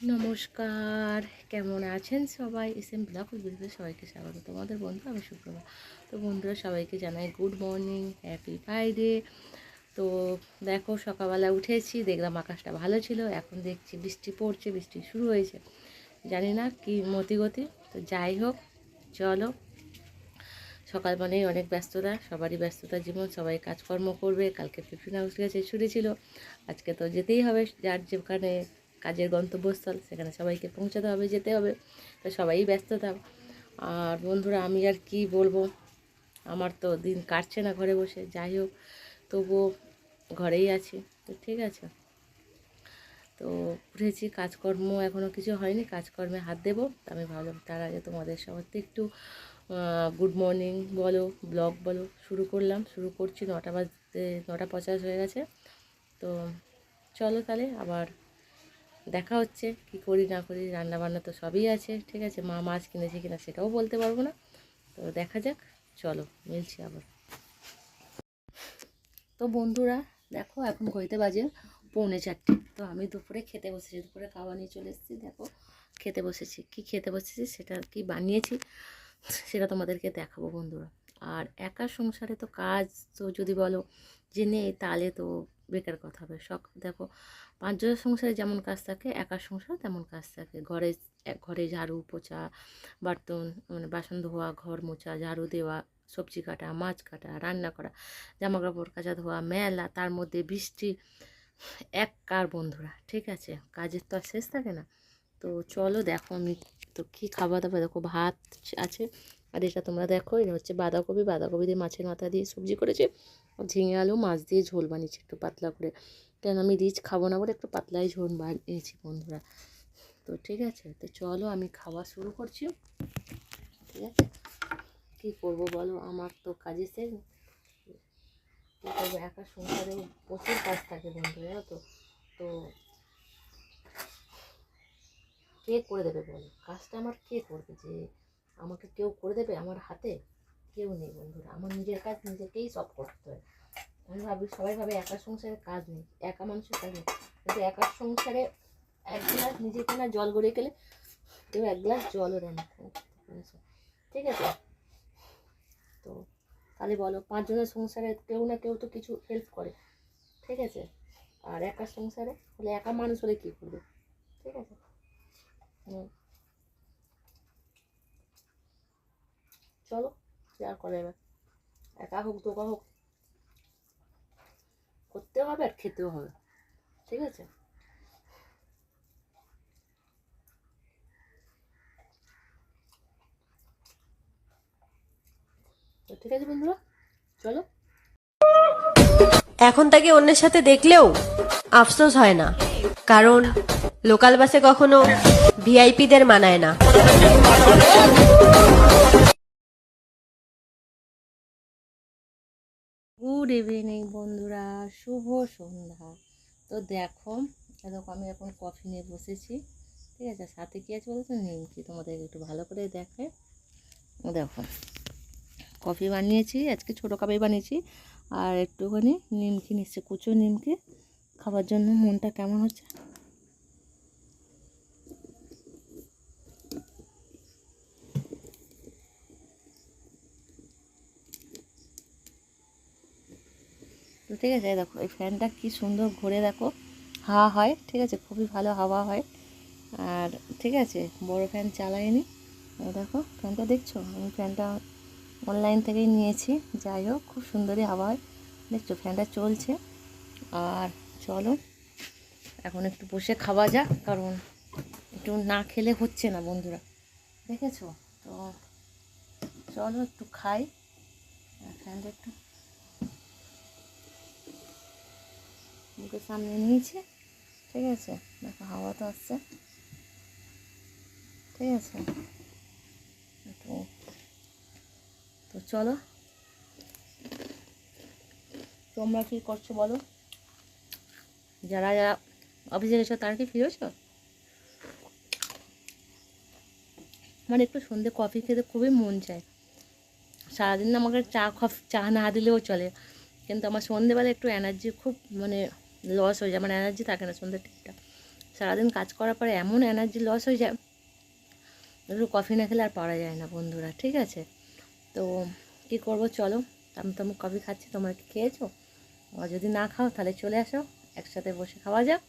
নমস্কার, কেমন আছেন সবাই? এস এম ব্লগ ভিডিওতে সবাইকে স্বাগত। তোমাদের বন্ধু আমি শুক্রবার তো বন্ধুরা, সবাইকে জানাই গুড মর্নিং, হ্যাপি ফ্রাইডে। তো দেখো, সকালবেলা উঠেছি, দেখলাম আকাশটা ভালো ছিল, এখন দেখছি বৃষ্টি পড়ছে, বৃষ্টি শুরু হয়েছে। জানি না কি মতিগতি, তো যাই হোক, চলো। সকাল মানেই অনেক ব্যস্ততা, সবারই ব্যস্ততা জীবন, সবাই কাজকর্ম করবে, কালকে ফিফটিন হাউস গেছে, ছুটি ছিল। আজকে তো যেতেই হবে, যার যেখানে কাজের গন্তব্যস্থল, সেখানে সবাইকে পৌঁছাতে হবে, যেতে হবে। তো সবাই ব্যস্ততা আর বন্ধুরা, আমি আর কি বলব? আমার তো দিন কাটছে না ঘরে বসে। যাই হোক, তবুও ঘরেই আছি। তো ঠিক আছে। তো উঠেছি, কাজকর্ম এখনও কিছু হয়নি। কাজকর্মে হাত দেবো। তো আমি ভাবলাম, তার আগে তোমাদের সবার একটু গুড মর্নিং বলো ব্লগ বলো। শুরু করলাম, শুরু করছি। নটা বাজতে, নটা পঞ্চাশ হয়ে গেছে। তো চলো তাহলে, আবার দেখা হচ্ছে, কি করি না করি রান্না বান্না তো সবই আছে, ঠিক আছে? মা মাছ কিনেছে কিনা সেটাও বলতে পারব না। তো দেখা যাক, চলো, মিলছি আবার। তো বন্ধুরা, দেখো, এখন ঘড়িতে বাজে? পৌনে চারটে। তো আমি দুপুরে খেতে বসেছি, দুপুরে খাওয়া নিয়ে চলে এসেছি, দেখো, খেতে বসেছি। কি খেতে বসেছি সেটা কি বানিয়েছি, সেটা তোমাদেরকে দেখাবো বন্ধুরা। আর একা সংসারে তো কাজ, তো যদি বলো যে, নেই, তাহলে তো বেকার কথা হবে শখ দেখো পাঁচজনের সংসারে যেমন কাজ থাকে, একার সংসারে তেমন কাজ থাকে। ঘরে ঘরে ঝাড়ু পোছা, বার্তন মানে বাসন ধোয়া, ঘর মোছা, ঝাড়ু দেওয়া, সবজি কাটা, মাছ কাটা, রান্না করা জামা কাপড় কাচা ধোয়া, মেলা, তার মধ্যে বৃষ্টি, এক কার বন্ধুরা, ঠিক আছে? কাজের তো আর শেষ থাকে না। তো চলো দেখো আমি তো কী খাবার দাবার, দেখো ভাত আছে আর এটা তোমরা দেখো, এটা হচ্ছে বাঁধাকপি। বাঁধাকপি দিয়ে মাছের মাথা দিয়ে সবজি করেছে। ঝিঙে আলু, মাছ দিয়ে ঝোল বানিয়েছি একটু পাতলা করে। কেন আমি রিচ খাব না বলে একটু পাতলাই ঝোল বানিয়েছি বন্ধুরা। তো ঠিক আছে, তো চলো আমি খাওয়া শুরু করছি। ঠিক আছে? কী করব বলো? আমার তো কাজে শেষ। কী করব? একা সংসারেও প্রচুর কাজ থাকে বন্ধু, জানো তো। তো কে করে দেবে বলো? কাজটা আমার কে করবে যে আমাকে কেউ করে দেবে আমার হাতে? কেউ নেই বন্ধুরা। আমার নিজের কাজ নিজেকেই সব করতে হয়। আমি ভাবি সবাই ভাবে একা সংসারে কাজ নেই, একা মানুষের কাজ নেই। কিন্তু একা সংসারে এক গ্লাস নিজেকে না জল গড়িয়ে গেলে কেউ এক গ্লাস জলও দেয় না। ঠিক আছে? তো তাহলে বলো, পাঁচজনের সংসারে কেউ না কেউ তো কিছু হেল্প করে। ঠিক আছে? আর একা সংসারে হলে একা মানুষ হলে কী করবে? ঠিক আছে? হুম। চলো যা করে এবার একা হোক দোকা হোক। করতেও হবে আর খেতেও হবে, ঠিক আছে? ঠিক আছে বন্ধুরা, চলো। এখন তাকে অন্যের সাথে দেখলেও আফসোস হয় না, কারণ লোকাল বাসে কখনো ভিআইপিদের মানায় না। গুড ইভিনিং বন্ধুরা। শুভ সন্ধ্যা। তো দেখো দেখো আমি এখন কফি নিয়ে বসেছি। ঠিক আছে, সাথে কী আছে বলতো? নিমকি। তোমাদের একটু ভালো করে দেখে। দেখো কফি বানিয়েছি, আজকে ছোটো কাপে বানিয়েছি। আর একটুখানি নিমকি নিচ্ছে, কুচো নিমকি। খাবার জন্য মনটা কেমন হচ্ছে? তো ঠিক আছে দেখো, এই ফ্যানটা কি সুন্দর ঘুরে দেখো। হাওয়া হয়, ঠিক আছে, খুবই ভালো হাওয়া হয়। আর ঠিক আছে, বড় ফ্যান চালাইনি। দেখো, ফ্যানটা দেখছ? আমি ফ্যানটা অনলাইন থেকেই নিয়েছি, যাই হোক, খুব সুন্দরই হাওয়া হয়। দেখছ, ফ্যানটা চলছে। আর চলো, এখন একটু বসে খাওয়া যাক, কারণ একটু না খেলে হচ্ছে না বন্ধুরা। দেখেছ? তো চলো, একটু খাই। ফ্যানটা একটু মুখের সামনে নিয়েছে, ঠিক আছে? দেখো, হাওয়া তো আসছে। ঠিক আছে? তো তো চলো। তোমরা কী করছ বলো? যারা যারা অফিসে গেছো, তারা কি ফিরেছো আমার একটু সন্ধে কফি খেতে খুবই মন চায়। সারাদিন আমাকে চা, কফি, চা না দিলেও চলে। কিন্তু আমার সন্ধেবেলা একটু এনার্জি খুব মানে লস হয়ে যায়, আমার এনার্জি থাকে না সন্ধ্যের ঠিকটা সারাদিন কাজ করার পরে এমন এনার্জি লস হয়ে যায়, একটু কফি না খেলে আর পারা যায় না বন্ধুরা, ঠিক আছে? তো কী করব চলো আমি তো কফি খাচ্ছি, তোমরা কি খেয়েছো? যদি না খাও, তাহলে চলে আসো, একসাথে বসে খাওয়া যাক।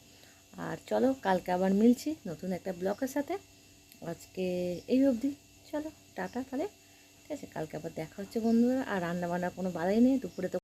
আর চলো, কালকে আবার মিলছি নতুন একটা ব্লকের সাথে। আজকে এই অবধি, চলো, টাটা তাহলে। ঠিক আছে, কালকে আবার দেখা হচ্ছে বন্ধুরা। আর রান্না বান্নার কোনো বাধাই নেই, দুপুরে তো